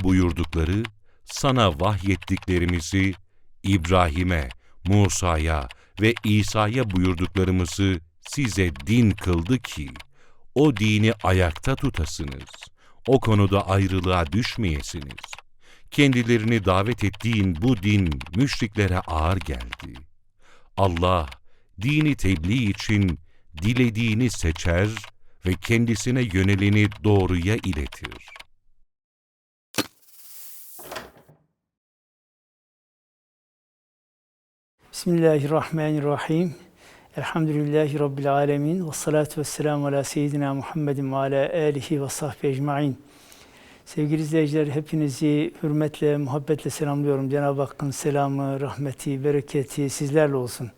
Buyurdukları, sana vahyettiklerimizi İbrahim'e, Musa'ya ve İsa'ya buyurduklarımızı size din kıldı ki, o dini ayakta tutasınız. O konuda ayrılığa düşmeyesiniz. Kendilerini davet ettiğin bu din müşriklere ağır geldi. Allah, dini tebliğ için dilediğini seçer ve kendisine yöneleni doğruya iletir. Bismillahirrahmanirrahim. Elhamdülillahi Rabbil alemin. Ve salatu ve selamu ala seyyidina Muhammedin ve ala alihi ve sahbihi ecma'in. Sevgili izleyiciler, hepinizi hürmetle, muhabbetle selamlıyorum. Cenab-ı Hakk'ın selamı, rahmeti, bereketi sizlerle olsun.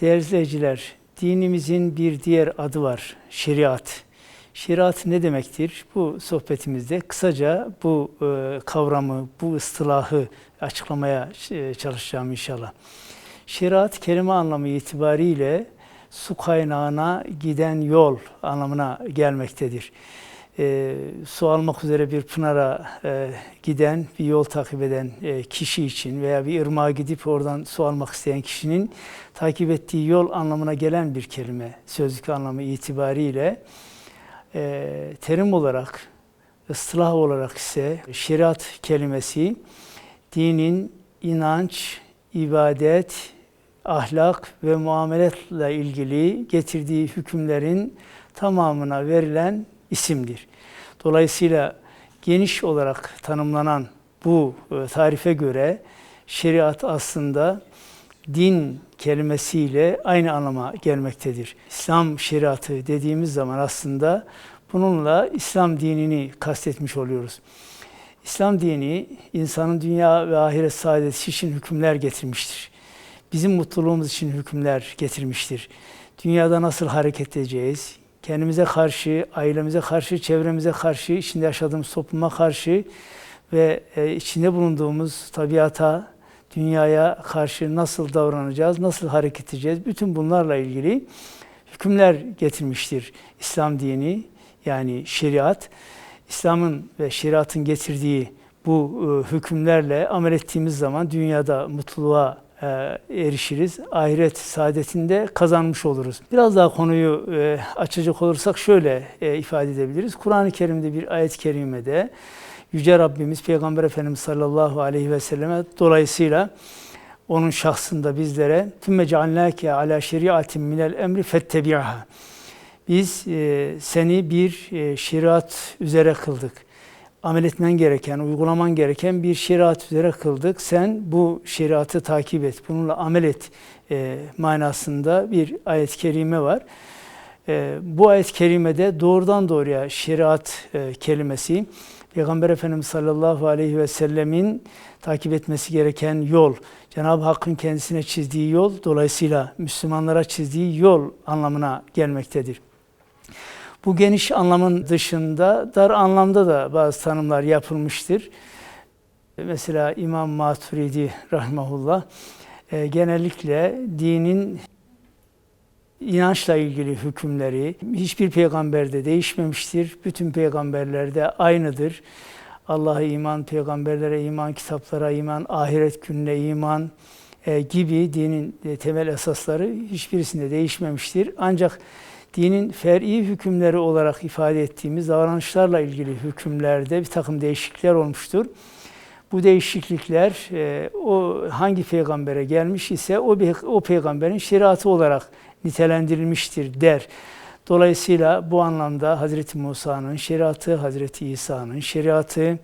Değerli izleyiciler, dinimizin bir diğer adı var, şeriat. Şeriat ne demektir? Bu sohbetimizde kısaca bu e, kavramı, bu ıstılahı açıklamaya e, çalışacağım inşallah. Şeriat kelime anlamı itibariyle su kaynağına giden yol anlamına gelmektedir. E, su almak üzere bir pınara e, giden, bir yol takip eden e, kişi için veya bir ırmağa gidip oradan su almak isteyen kişinin takip ettiği yol anlamına gelen bir kelime. Sözlük anlamı itibariyle e, terim olarak, ıslah olarak ise şeriat kelimesi dinin inanç, ibadet, ahlak ve muameletle ilgili getirdiği hükümlerin tamamına verilen isimdir. Dolayısıyla geniş olarak tanımlanan bu e, tarife göre şeriat aslında din kelimesiyle aynı anlama gelmektedir. İslam şeriatı dediğimiz zaman aslında bununla İslam dinini kastetmiş oluyoruz. İslam dini insanın dünya ve ahiret saadeti için hükümler getirmiştir. Bizim mutluluğumuz için hükümler getirmiştir. Dünyada nasıl hareket edeceğiz? Kendimize karşı, ailemize karşı, çevremize karşı, içinde yaşadığımız topluma karşı ve e, içinde bulunduğumuz tabiata, dünyaya karşı nasıl davranacağız, nasıl hareket edeceğiz? Bütün bunlarla ilgili hükümler getirmiştir İslam dini yani şeriat. İslam'ın ve şeriatın getirdiği bu e, hükümlerle amel ettiğimiz zaman dünyada mutluluğa erişiriz. Ahiret saadetinde kazanmış oluruz. Biraz daha konuyu e, açacak olursak şöyle ifade edebiliriz. Kur'an-ı Kerim'de bir ayet-i kerimede Yüce Rabbimiz Peygamber Efendimiz sallallahu aleyhi ve selleme dolayısıyla onun şahsında bizlere tümme ceallâke ala şeriatin minel emri fettebi'ha biz e, seni bir e, şeriat üzere kıldık. Amel etmen gereken, uygulaman gereken bir şeriat üzere kıldık. Sen bu şeriatı takip et, bununla amel et e, manasında bir ayet-i kerime var. E, bu ayet-i kerimede doğrudan doğruya şeriat e, kelimesi Peygamber Efendimiz sallallahu aleyhi ve sellemin takip etmesi gereken yol, Cenab-ı Hakk'ın kendisine çizdiği yol, dolayısıyla Müslümanlara çizdiği yol anlamına gelmektedir. Bu geniş anlamın dışında dar anlamda da bazı tanımlar yapılmıştır. Mesela İmam Maturidi rahimahullah e, genellikle dinin inançla ilgili hükümleri hiçbir peygamberde değişmemiştir. Bütün peygamberlerde aynıdır. Allah'a iman, peygamberlere iman, kitaplara iman, ahiret gününe iman e, gibi dinin e, temel esasları hiçbirisinde değişmemiştir. Ancak dinin fer'i hükümleri olarak ifade ettiğimiz davranışlarla ilgili hükümlerde bir takım değişiklikler olmuştur. Bu değişiklikler e, o hangi peygambere gelmiş ise o, o peygamberin şeriatı olarak nitelendirilmiştir der. Dolayısıyla bu anlamda Hazreti Musa'nın şeriatı, Hazreti İsa'nın şeriatı,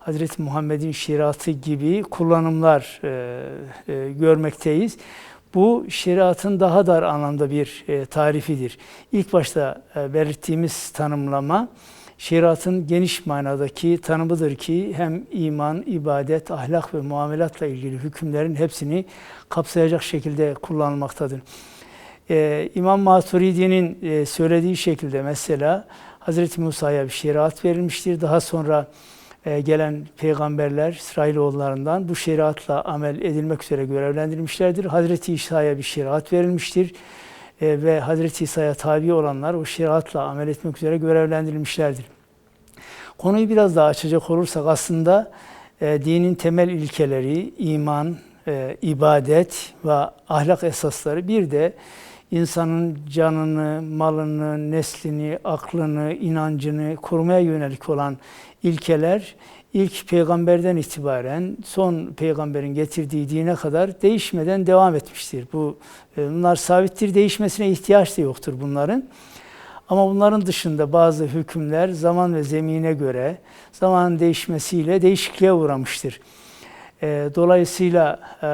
Hazreti Muhammed'in şeriatı gibi kullanımlar e, e, görmekteyiz. Bu şeriatın daha dar anlamda bir e, tarifidir. İlk başta e, belirttiğimiz tanımlama şeriatın geniş manadaki tanımıdır ki hem iman, ibadet, ahlak ve muamelatla ilgili hükümlerin hepsini kapsayacak şekilde kullanılmaktadır. Ee, İmam Maturidi'nin e, söylediği şekilde mesela Hazreti Musa'ya bir şeriat verilmiştir. Daha sonra gelen peygamberler İsrailoğullarından bu şeriatla amel edilmek üzere görevlendirilmişlerdir. Hazreti İsa'ya bir şeriat verilmiştir e, ve Hazreti İsa'ya tabi olanlar o şeriatla amel etmek üzere görevlendirilmişlerdir. Konuyu biraz daha açacak olursak aslında e, dinin temel ilkeleri, iman, e, ibadet ve ahlak esasları bir de insanın canını, malını, neslini, aklını, inancını korumaya yönelik olan ilkeler ilk peygamberden itibaren son peygamberin getirdiği dine kadar değişmeden devam etmiştir. Bu e, bunlar sabittir, değişmesine ihtiyaç da yoktur bunların. Ama bunların dışında bazı hükümler zaman ve zemine göre zaman değişmesiyle değişikliğe uğramıştır. E, Dolayısıyla e,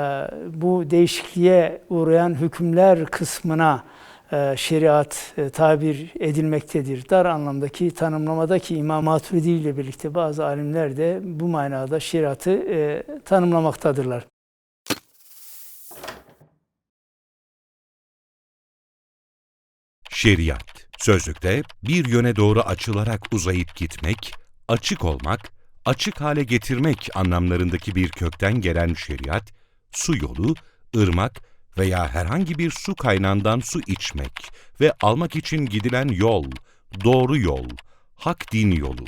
bu değişikliğe uğrayan hükümler kısmına e, şeriat e, tabir edilmektedir. Dar anlamdaki tanımlamadaki İmam Maturidi ile birlikte bazı alimler de bu manada şeriatı tanımlamaktadırlar. Şeriat, sözlükte bir yöne doğru açılarak uzayıp gitmek, açık olmak, açık hale getirmek anlamlarındaki bir kökten gelen şeriat, su yolu, ırmak veya herhangi bir su kaynağından su içmek ve almak için gidilen yol, doğru yol, hak din yolu,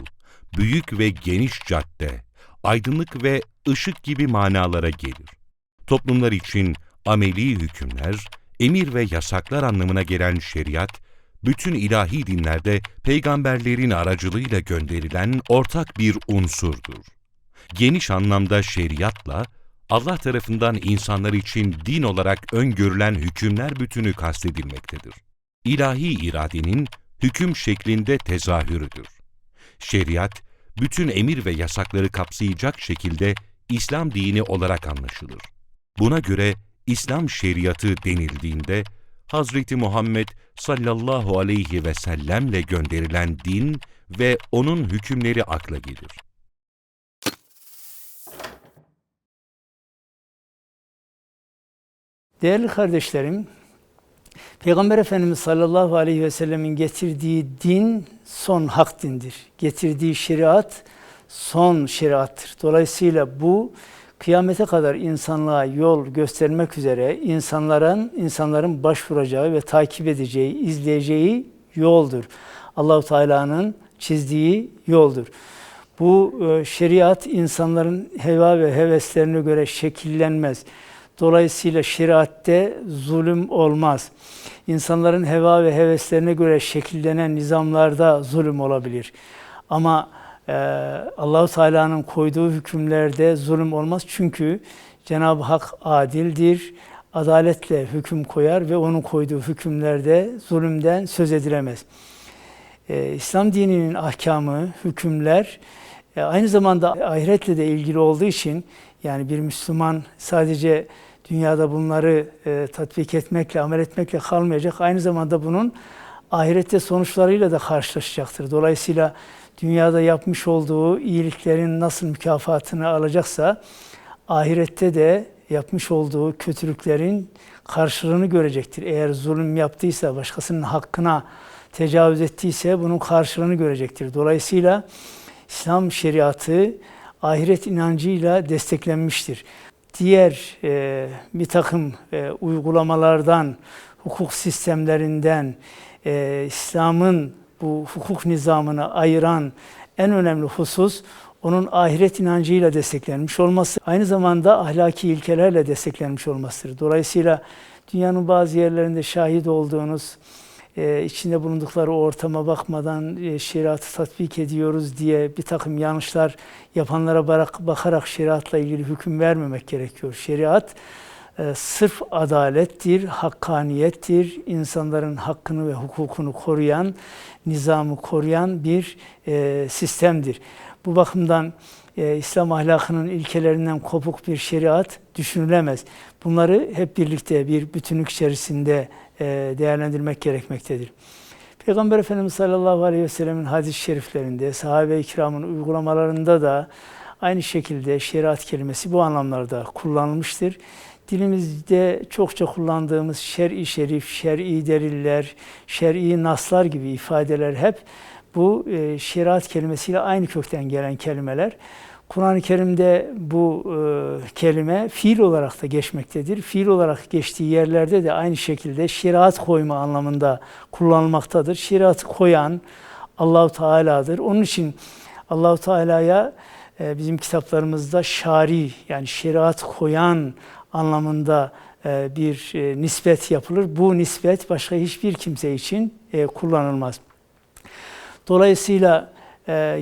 büyük ve geniş cadde, aydınlık ve ışık gibi manalara gelir. Toplumlar için ameli hükümler, emir ve yasaklar anlamına gelen şeriat, bütün ilahi dinlerde peygamberlerin aracılığıyla gönderilen ortak bir unsurdur. Geniş anlamda şeriatla, Allah tarafından insanlar için din olarak öngörülen hükümler bütünü kastedilmektedir. İlahi iradenin hüküm şeklinde tezahürüdür. Şeriat, bütün emir ve yasakları kapsayacak şekilde İslam dini olarak anlaşılır. Buna göre İslam şeriatı denildiğinde Hazreti Muhammed sallallahu aleyhi ve sellemle gönderilen din ve onun hükümleri akla gelir. Değerli kardeşlerim, Peygamber Efendimiz sallallahu aleyhi ve sellemin getirdiği din son hak dindir. Getirdiği şeriat son şeriattır. Dolayısıyla bu kıyamete kadar insanlığa yol göstermek üzere insanların insanların başvuracağı ve takip edeceği, izleyeceği yoldur. Allahu Teala'nın çizdiği yoldur. Bu e, şeriat insanların heva ve heveslerine göre şekillenmez. Dolayısıyla şeriatte zulüm olmaz. İnsanların heva ve heveslerine göre şekillenen nizamlarda zulüm olabilir. Ama Allahu Teala'nın koyduğu hükümlerde zulüm olmaz. Çünkü Cenab-ı Hak adildir, adaletle hüküm koyar ve onun koyduğu hükümlerde zulümden söz edilemez. E, İslam dininin ahkamı, hükümler e, aynı zamanda ahiretle de ilgili olduğu için yani bir Müslüman sadece dünyada bunları e, tatbik etmekle, amel etmekle kalmayacak. Aynı zamanda bunun ahirette sonuçlarıyla da karşılaşacaktır. Dolayısıyla dünyada yapmış olduğu iyiliklerin nasıl mükafatını alacaksa ahirette de yapmış olduğu kötülüklerin karşılığını görecektir. Eğer zulüm yaptıysa, başkasının hakkına tecavüz ettiyse bunun karşılığını görecektir. Dolayısıyla İslam şeriatı ahiret inancıyla desteklenmiştir. Diğer e, bir takım e, uygulamalardan, hukuk sistemlerinden, e, İslam'ın bu hukuk nizamını ayıran en önemli husus onun ahiret inancıyla desteklenmiş olması, aynı zamanda ahlaki ilkelerle desteklenmiş olmasıdır. Dolayısıyla dünyanın bazı yerlerinde şahit olduğunuz, e, içinde bulundukları ortama bakmadan e, şeriatı tatbik ediyoruz diye bir takım yanlışlar yapanlara bakarak, bakarak şeriatla ilgili hüküm vermemek gerekiyor. Şeriat e, sırf adalettir, hakkaniyettir, insanların hakkını ve hukukunu koruyan, nizamı koruyan bir e, sistemdir. Bu bakımdan e, İslam ahlakının ilkelerinden kopuk bir şeriat düşünülemez. Bunları hep birlikte bir bütünlük içerisinde e, değerlendirmek gerekmektedir. Peygamber Efendimiz sallallahu aleyhi ve sellemin hadis-i şeriflerinde, sahabe-i kiramın uygulamalarında da aynı şekilde şeriat kelimesi bu anlamlarda kullanılmıştır. Dilimizde çokça kullandığımız şer'i şerif, şer'i deliller, şer'i naslar gibi ifadeler hep bu e, şeriat kelimesiyle aynı kökten gelen kelimeler. Kur'an-ı Kerim'de bu e, kelime fiil olarak da geçmektedir. Fiil olarak geçtiği yerlerde de aynı şekilde şeriat koyma anlamında kullanılmaktadır. Şeriatı koyan Allahu Teala'dır. Onun için Allahu Teala'ya e, bizim kitaplarımızda şari yani şeriat koyan anlamında e, bir e, nispet yapılır. Bu nispet başka hiçbir kimse için e, kullanılmaz. Dolayısıyla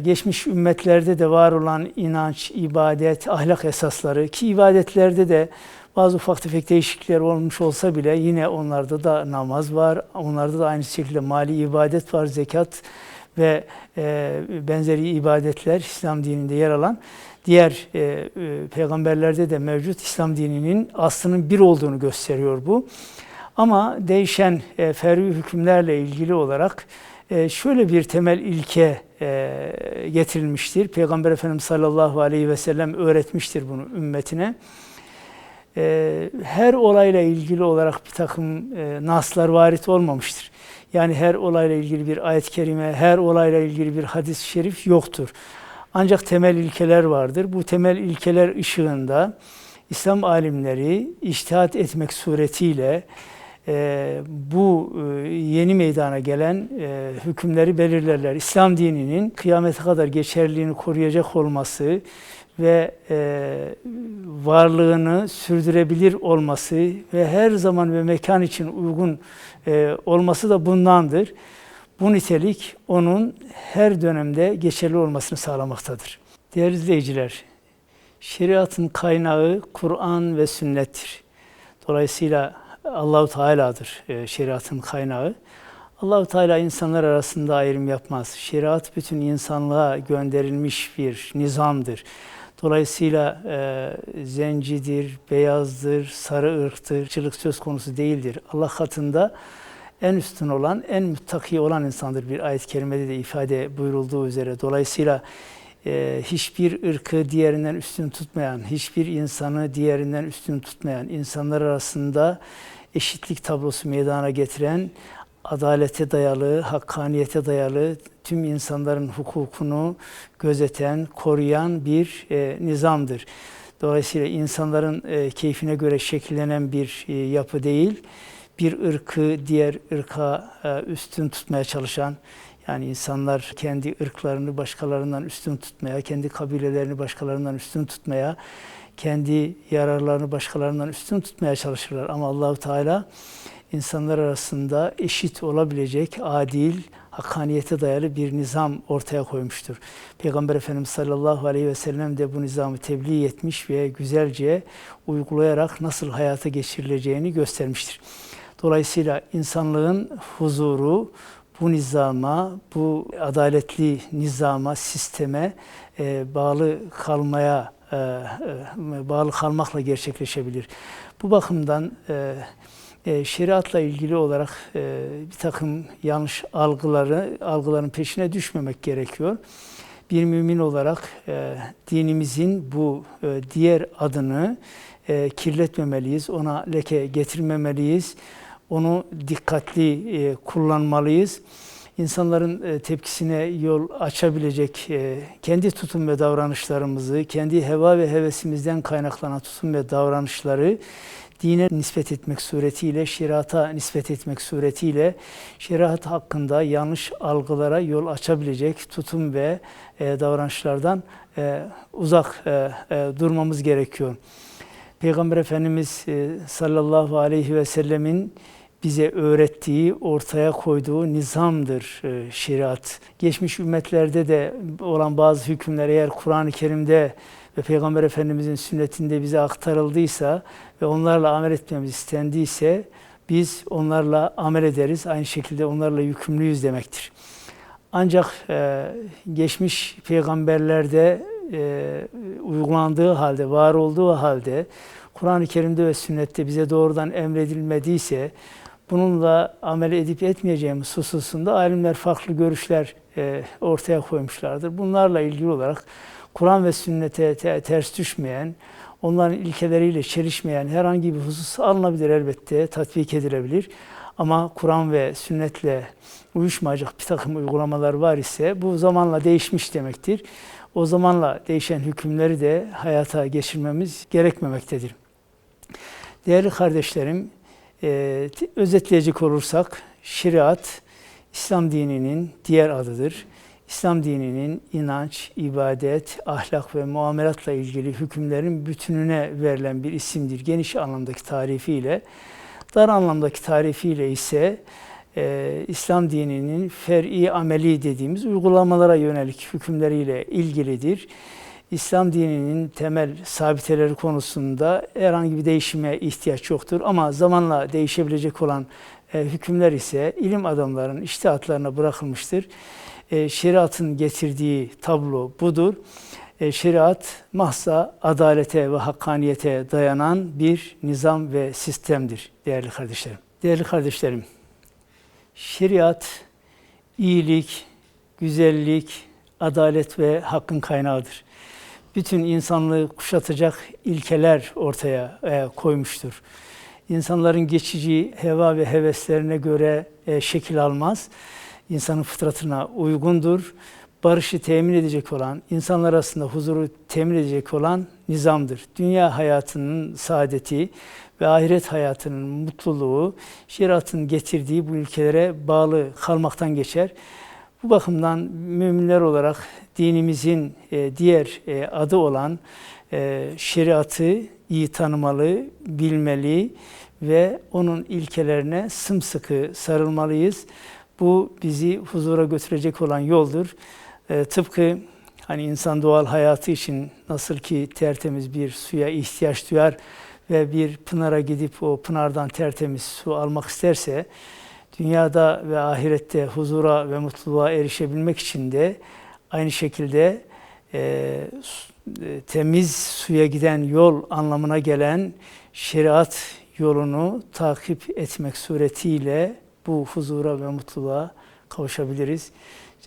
geçmiş ümmetlerde de var olan inanç, ibadet, ahlak esasları ki ibadetlerde de bazı ufak tefek değişiklikler olmuş olsa bile yine onlarda da namaz var, onlarda da aynı şekilde mali ibadet var, zekat ve benzeri ibadetler İslam dininde yer alan diğer e, e, peygamberlerde de mevcut İslam dininin aslının bir olduğunu gösteriyor bu. Ama değişen e, fer'i hükümlerle ilgili olarak e, şöyle bir temel ilke e, getirilmiştir. Peygamber Efendimiz sallallahu aleyhi ve sellem öğretmiştir bunu ümmetine. E, her olayla ilgili olarak bir takım e, naslar varit olmamıştır. Yani her olayla ilgili bir ayet-i kerime, her olayla ilgili bir hadis-i şerif yoktur. Ancak temel ilkeler vardır. Bu temel ilkeler ışığında İslam alimleri iştihat etmek suretiyle e, bu e, yeni meydana gelen e, hükümleri belirlerler. İslam dininin kıyamete kadar geçerliliğini koruyacak olması ve e, varlığını sürdürebilir olması ve her zaman ve mekan için uygun e, olması da bundandır. Bu nitelik onun her dönemde geçerli olmasını sağlamaktadır. Değerli izleyiciler, şeriatın kaynağı Kur'an ve sünnettir. Dolayısıyla Allahu Teala'dır e, şeriatın kaynağı. Allahu Teala insanlar arasında ayrım yapmaz. Şeriat bütün insanlığa gönderilmiş bir nizamdır. Dolayısıyla e, zencidir, beyazdır, sarı ırktır, ırkçılık söz konusu değildir. Allah katında en üstün olan, en müttaki olan insandır bir ayet-i kerimede de ifade buyurulduğu üzere. Dolayısıyla e, hiçbir ırkı diğerinden üstün tutmayan, hiçbir insanı diğerinden üstün tutmayan, insanlar arasında eşitlik tablosu meydana getiren, adalete dayalı, hakkaniyete dayalı, tüm insanların hukukunu gözeten, koruyan bir e, nizamdır. Dolayısıyla insanların e, keyfine göre şekillenen bir e, yapı değil, bir ırkı diğer ırka e, üstün tutmaya çalışan, yani insanlar kendi ırklarını başkalarından üstün tutmaya, kendi kabilelerini başkalarından üstün tutmaya, kendi yararlarını başkalarından üstün tutmaya çalışırlar. Ama Allahu Teala insanlar arasında eşit olabilecek adil, hakkaniyete dayalı bir nizam ortaya koymuştur. Peygamber Efendimiz sallallahu aleyhi ve sellem de bu nizamı tebliğ etmiş ve güzelce uygulayarak nasıl hayata geçirileceğini göstermiştir. Dolayısıyla insanlığın huzuru bu nizama, bu adaletli nizama, sisteme e, bağlı kalmaya e, e, bağlı kalmakla gerçekleşebilir. Bu bakımdan e, e, şeriatla ilgili olarak e, bir takım yanlış algıları, algıların peşine düşmemek gerekiyor. Bir mümin olarak e, dinimizin bu e, diğer adını e, kirletmemeliyiz, ona leke getirmemeliyiz, onu dikkatli e, kullanmalıyız. İnsanların e, tepkisine yol açabilecek e, kendi tutum ve davranışlarımızı, kendi heva ve hevesimizden kaynaklanan tutum ve davranışları dine nispet etmek suretiyle, şeriata nispet etmek suretiyle şeriat hakkında yanlış algılara yol açabilecek tutum ve e, davranışlardan e, uzak e, e, durmamız gerekiyor. Peygamber Efendimiz e, sallallahu aleyhi ve sellemin bize öğrettiği, ortaya koyduğu nizamdır e, şeriat. Geçmiş ümmetlerde de olan bazı hükümler eğer Kur'an-ı Kerim'de ve Peygamber Efendimizin sünnetinde bize aktarıldıysa ve onlarla amel etmemiz istendiyse biz onlarla amel ederiz. Aynı şekilde onlarla yükümlüyüz demektir. Ancak e, geçmiş peygamberlerde e, uygulandığı halde, var olduğu halde Kur'an-ı Kerim'de ve sünnette bize doğrudan emredilmediyse bununla amel edip etmeyeceğimiz hususunda alimler farklı görüşler e, ortaya koymuşlardır. Bunlarla ilgili olarak Kur'an ve sünnete te ters düşmeyen, onların ilkeleriyle çelişmeyen herhangi bir husus alınabilir elbette, tatbik edilebilir. Ama Kur'an ve sünnetle uyuşmayacak bir takım uygulamalar var ise bu zamanla değişmiş demektir. O zamanla değişen hükümleri de hayata geçirmemiz gerekmemektedir. Değerli kardeşlerim, e, özetleyecek olursak şeriat İslam dininin diğer adıdır. İslam dininin inanç, ibadet, ahlak ve muamelatla ilgili hükümlerin bütününe verilen bir isimdir. Geniş anlamdaki tarifiyle. Dar anlamdaki tarifiyle ise e, İslam dininin fer'i ameli dediğimiz uygulamalara yönelik hükümleriyle ilgilidir. İslam dininin temel sabiteleri konusunda herhangi bir değişime ihtiyaç yoktur. Ama zamanla değişebilecek olan e, hükümler ise ilim adamlarının iştihatlarına bırakılmıştır. E, şeriatın getirdiği tablo budur. E, şeriat mahsa adalete ve hakkaniyete dayanan bir nizam ve sistemdir değerli kardeşlerim. Değerli kardeşlerim, şeriat iyilik, güzellik, adalet ve hakkın kaynağıdır. Bütün insanlığı kuşatacak ilkeler ortaya e, koymuştur. İnsanların geçici heva ve heveslerine göre e, şekil almaz. İnsanın fıtratına uygundur. Barışı temin edecek olan, insanlar arasında huzuru temin edecek olan nizamdır. Dünya hayatının saadeti ve ahiret hayatının mutluluğu şeriatın getirdiği bu ilkelere bağlı kalmaktan geçer. Bu bakımdan müminler olarak dinimizin e, diğer e, adı olan e, şeriatı iyi tanımalı, bilmeli ve onun ilkelerine sımsıkı sarılmalıyız. Bu bizi huzura götürecek olan yoldur. Tıpkı hani insan doğal hayatı için nasıl ki tertemiz bir suya ihtiyaç duyar ve bir pınara gidip o pınardan tertemiz su almak isterse dünyada ve ahirette huzura ve mutluluğa erişebilmek için de aynı şekilde e, e, temiz suya giden yol anlamına gelen şeriat yolunu takip etmek suretiyle bu huzura ve mutluluğa kavuşabiliriz.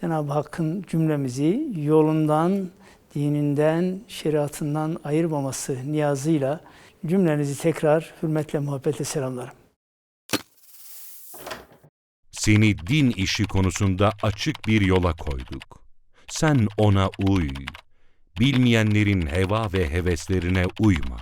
Cenab-ı Hakk'ın cümlemizi yolundan, dininden, şeriatından ayırmaması niyazıyla cümlenizi tekrar hürmetle, muhabbetle selamlarım. Seni din işi konusunda açık bir yola koyduk. Sen ona uy. Bilmeyenlerin heva ve heveslerine uyma.